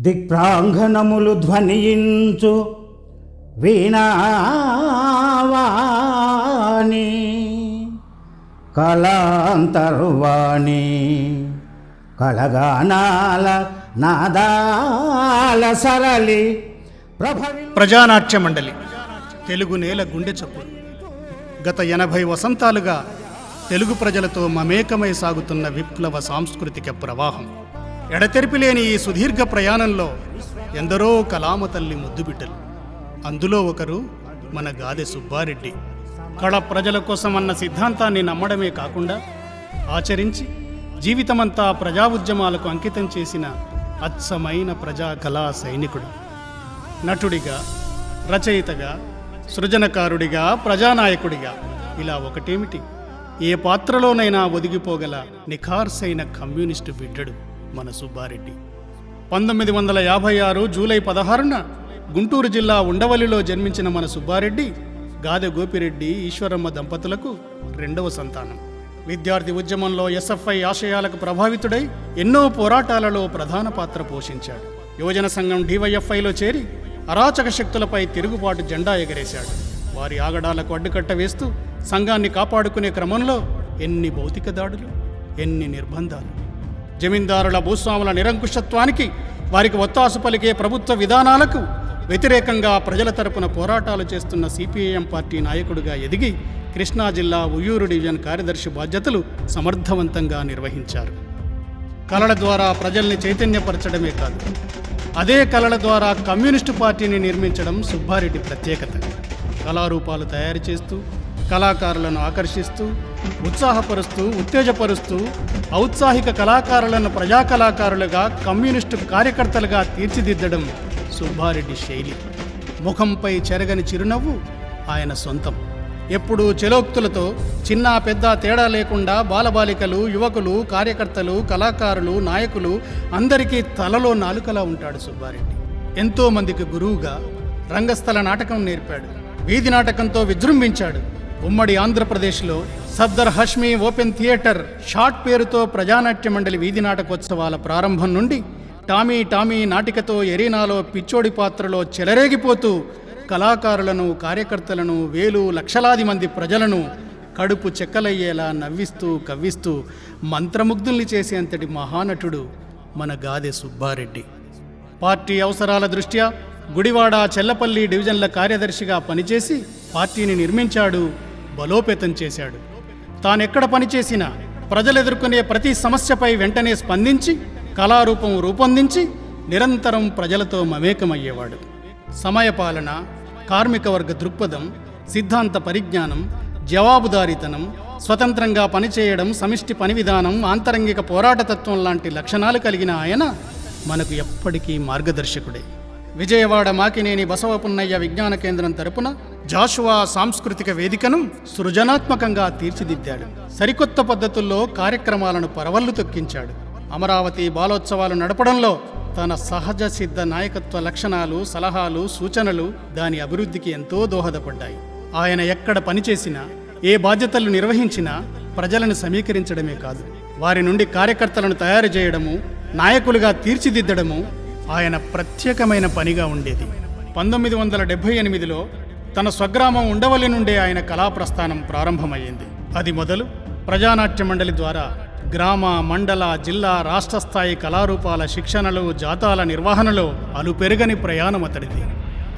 దిక్ప్రాంగణములు ధ్వనియించు. వీణావాణి కళాంతర్వాణి కళగానాల నాదాల సరళి ప్రజానాట్య మండలి తెలుగు నేల గుండె చప్పుడు. గత ఎనభై వసంతాలుగా తెలుగు ప్రజలతో మమేకమై సాగుతున్న విప్లవ సాంస్కృతిక ప్రవాహం. ఎడతెరిపి లేని ఈ సుదీర్ఘ ప్రయాణంలో ఎందరో కలామ తల్లి ముద్దుబిడ్డలు. అందులో ఒకరు మన గాదె సుబ్బారెడ్డి. కళ ప్రజల కోసం అన్న సిద్ధాంతాన్ని నమ్మడమే కాకుండా ఆచరించి జీవితమంతా ప్రజా ఉద్యమాలకు అంకితం చేసిన అచ్చమైన ప్రజా కళా సైనికుడు. నటుడిగా రచయితగా సృజనకారుడిగా ప్రజానాయకుడిగా ఇలా ఒకటేమిటి? ఏ పాత్రలోనైనా ఒదిగిపోగల నిఖార్సైన కమ్యూనిస్టు బిడ్డడు. మన సుబ్బారెడ్డి. పంతొమ్మిది వందల యాభై ఆరు జూలై పదహారున గుంటూరు జిల్లా ఉండవల్లిలో జన్మించిన మన సుబ్బారెడ్డి గాదె గోపిరెడ్డి ఈశ్వరమ్మ దంపతులకు రెండవ సంతానం. విద్యార్థి ఉద్యమంలో ఎస్ఎఫ్ఐ ఆశయాలకు ప్రభావితుడై ఎన్నో పోరాటాలలో ప్రధాన పాత్ర పోషించాడు. యువజన సంఘం డివైఎఫ్ఐలో చేరి అరాచక శక్తులపై తిరుగుబాటు జెండా ఎగరేశాడు. వారి ఆగడాలకు అడ్డుకట్ట వేస్తూ సంఘాన్ని కాపాడుకునే క్రమంలో ఎన్ని భౌతిక దాడులు ఎన్ని నిర్బంధాలు జమీందారుల భూస్వాముల నిరంకుశత్వానికి వారికి ఒత్తాసు పలికే ప్రభుత్వ విధానాలకు వ్యతిరేకంగా ప్రజల తరపున పోరాటాలు చేస్తున్న సిపిఐఎం పార్టీ నాయకుడిగా ఎదిగి కృష్ణా జిల్లా ఉయ్యూరు డివిజన్ కార్యదర్శి బాధ్యతలు సమర్థవంతంగా నిర్వహించారు. కళల ద్వారా ప్రజల్ని చైతన్యపరచడమే కాదు అదే కళల ద్వారా కమ్యూనిస్టు పార్టీని నిర్మించడం సుబ్బారెడ్డి ప్రత్యేకత. కళారూపాలు తయారు చేస్తూ కళాకారులను ఆకర్షిస్తూ ఉత్సాహపరుస్తూ ఉత్తేజపరుస్తూ ఔత్సాహిక కళాకారులను ప్రజా కళాకారులుగా కమ్యూనిస్టు కార్యకర్తలుగా తీర్చిదిద్దడం సుబ్బారెడ్డి శైలి. ముఖంపై చెరగని చిరునవ్వు ఆయన సొంతం. ఎప్పుడూ చెలోక్తులతో చిన్న పెద్ద తేడా లేకుండా బాలబాలికలు యువకులు కార్యకర్తలు కళాకారులు నాయకులు అందరికీ తలలో నాలుకలా ఉంటాడు సుబ్బారెడ్డి. ఎంతోమందికి గురువుగా రంగస్థల నాటకం నేర్పాడు. వీధి నాటకంతో విజృంభించాడు. ఉమ్మడి ఆంధ్రప్రదేశ్లో Safdar Hashmi open theatre short పేరుతో ప్రజానాట్య మండలి వీధి నాటకోత్సవాల ప్రారంభం నుండి టామీ టామీ నాటికతో ఎరీనాలో పిచ్చోడి పాత్రలో చెలరేగిపోతూ కళాకారులను కార్యకర్తలను వేలు లక్షలాది మంది ప్రజలను కడుపు చెక్కలయ్యేలా నవ్విస్తూ కవ్విస్తూ మంత్రముగ్ధుల్ని చేసేంతటి మహానటుడు మన గాదె సుబ్బారెడ్డి. పార్టీ అవసరాల దృష్ట్యా గుడివాడ చెల్లపల్లి డివిజన్ల కార్యదర్శిగా పనిచేసి పార్టీని నిర్మించాడు బలోపేతం చేశాడు. తానెక్కడ పనిచేసినా ప్రజలు ఎదుర్కొనే ప్రతి సమస్యపై వెంటనే స్పందించి కళారూపం రూపొందించి నిరంతరం ప్రజలతో మమేకమయ్యేవాడు. సమయపాలన కార్మిక వర్గ దృక్పథం సిద్ధాంత పరిజ్ఞానం జవాబుదారీతనం స్వతంత్రంగా పనిచేయడం సమిష్టి పని విధానం ఆంతరంగిక పోరాటతత్వం లాంటి లక్షణాలు కలిగిన ఆయన మనకు ఎప్పటికీ మార్గదర్శకుడే. విజయవాడ మాకినేని బసవపున్నయ్య విజ్ఞాన కేంద్రం తరపున జాషువా సాంస్కృతిక వేదికను సృజనాత్మకంగా తీర్చిదిద్దాడు. సరికొత్త పద్ధతుల్లో కార్యక్రమాలను పరవళ్ళు తొక్కించాడు. అమరావతి బాలోత్సవాలు నడపడంలో తన సహజ సిద్ధ నాయకత్వ లక్షణాలు సలహాలు సూచనలు దాని అభివృద్ధికి ఎంతో దోహదపడ్డాయి. ఆయన ఎక్కడ పనిచేసినా ఏ బాధ్యతలు నిర్వహించినా ప్రజలను సమీకరించడమే కాదు వారి నుండి కార్యకర్తలను తయారు చేయడము నాయకులుగా తీర్చిదిద్దడము ఆయన ప్రత్యేకమైన పనిగా ఉండేది. పంతొమ్మిది వందల డెబ్భై ఎనిమిదిలో తన స్వగ్రామం ఉండవల్లి నుండే ఆయన కళాప్రస్థానం ప్రారంభమయ్యింది. అది మొదలు ప్రజానాట్య మండలి ద్వారా గ్రామ మండల జిల్లా రాష్ట్ర స్థాయి కళారూపాల శిక్షణలు జాతాల నిర్వహణలో అలుపెరగని ప్రయాణం అతడిది.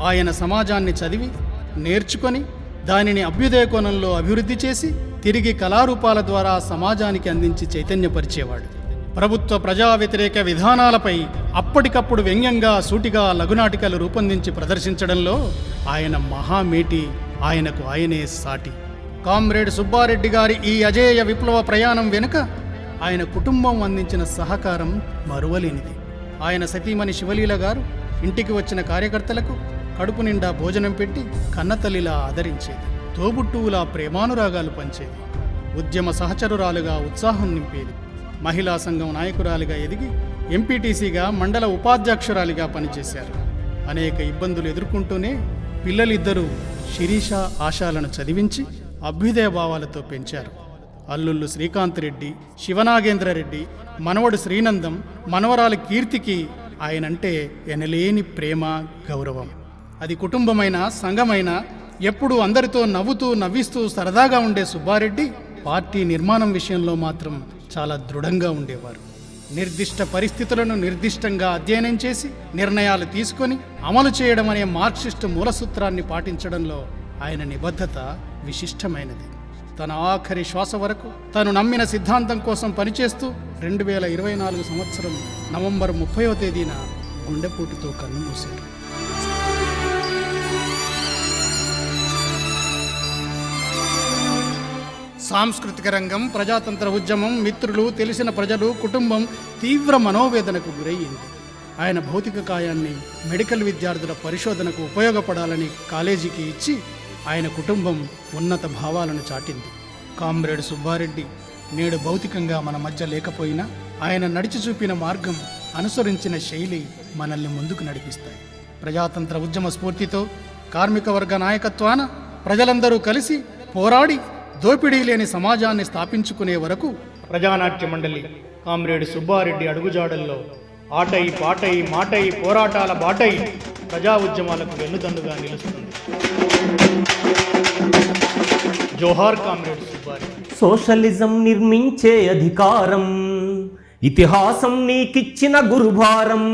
ఆయన సమాజాన్ని చదివి నేర్చుకొని దానిని అభ్యుదయ కోణంలో అభివృద్ధి చేసి తిరిగి కళారూపాల ద్వారా సమాజానికి అందించి చైతన్యపరిచేవాడు. ప్రభుత్వ ప్రజా వ్యతిరేక విధానాలపై అప్పటికప్పుడు వ్యంగ్యంగా సూటిగా లఘునాటికలు రూపొందించి ప్రదర్శించడంలో ఆయన మహామేటి ఆయనకు ఆయనే సాటి. కామ్రేడ్ సుబ్బారెడ్డి గారి ఈ అజేయ విప్లవ ప్రయాణం వెనుక ఆయన కుటుంబం అందించిన సహకారం మరువలేనిది. ఆయన సతీమణి శివలీల గారు ఇంటికి వచ్చిన కార్యకర్తలకు కడుపు నిండా భోజనం పెట్టి కన్నతల్లిలా ఆదరించేది. తోబుట్టువులా ప్రేమానురాగాలు పంచేది. ఉద్యమ సహచరురాలుగా ఉత్సాహం నింపేది. మహిళా సంఘం నాయకురాలిగా ఎదిగి ఎంపీటీసీగా మండల ఉపాధ్యక్షురాలిగా పనిచేశారు. అనేక ఇబ్బందులు ఎదుర్కొంటూనే పిల్లలిద్దరూ శిరీష ఆశాలను చదివించి అభ్యుదయ భావాలతో పెంచారు. అల్లుళ్ళు శ్రీకాంత్ రెడ్డి శివనాగేంద్ర రెడ్డి మనవడు శ్రీనందం మనవరాలి కీర్తికి ఆయనంటే ఎనలేని ప్రేమ గౌరవం. అది కుటుంబమైన సంఘమైన ఎప్పుడూ అందరితో నవ్వుతూ నవ్విస్తూ సరదాగా ఉండే సుబ్బారెడ్డి పార్టీ నిర్మాణం విషయంలో మాత్రం చాలా దృఢంగా ఉండేవారు. నిర్దిష్ట పరిస్థితులను నిర్దిష్టంగా అధ్యయనం చేసి నిర్ణయాలు తీసుకొని అమలు చేయడం అనే మార్క్సిస్టు మూలసూత్రాన్ని పాటించడంలో ఆయన నిబద్ధత విశిష్టమైనది. తన ఆఖరి శ్వాస వరకు తను నమ్మిన సిద్ధాంతం కోసం పనిచేస్తూ రెండు వేల ఇరవై నాలుగు సంవత్సరం నవంబర్ ముప్పయో తేదీన గుండెపోటుతో కన్నుమూశారు సాంస్కృతిక రంగం ప్రజాతంత్ర ఉద్యమం మిత్రులు తెలిసిన ప్రజలు కుటుంబం తీవ్ర మనోవేదనకు గురయ్యింది. ఆయన భౌతిక కాయాన్ని మెడికల్ విద్యార్థుల పరిశోధనకు ఉపయోగపడాలని కాలేజీకి ఇచ్చి ఆయన కుటుంబం ఉన్నత భావాలను చాటింది. కామ్రేడ్ సుబ్బారెడ్డి నేడు భౌతికంగా మన మధ్య లేకపోయినా ఆయన నడిచి చూపిన మార్గం అనుసరించిన శైలి మనల్ని ముందుకు నడిపిస్తాయి. ప్రజాతంత్ర ఉద్యమ స్ఫూర్తితో కార్మిక వర్గ నాయకత్వాన ప్రజలందరూ కలిసి పోరాడి దోపిడీ లేని సమాజాన్ని స్థాపించుకునే వరకు ప్రజానాట్య మండలి కామ్రేడ్ సుబ్బారెడ్డి అడుగుజాడల్లో ఆటై పాటై మాటై పోరాటాల బాటై ప్రజా ఉద్యమాలకు వెన్నుదన్నుగా నిలుస్తుంది. జోహార్ కామ్రేడ్ సుబ్బారెడ్డి. సోషలిజం నిర్మించే అధికారం ఇతిహాసం నీకిచ్చిన గురుభారం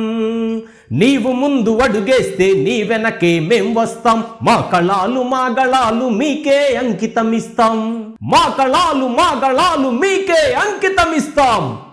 నీవు ముందు అడుగేస్తే నీ వెనకే మేం వస్తాం. మా కళాలు మా గళాలు మీకే అంకితమిస్తాం. మా కళాలు మా గళాలు మీకే అంకితమిస్తాం.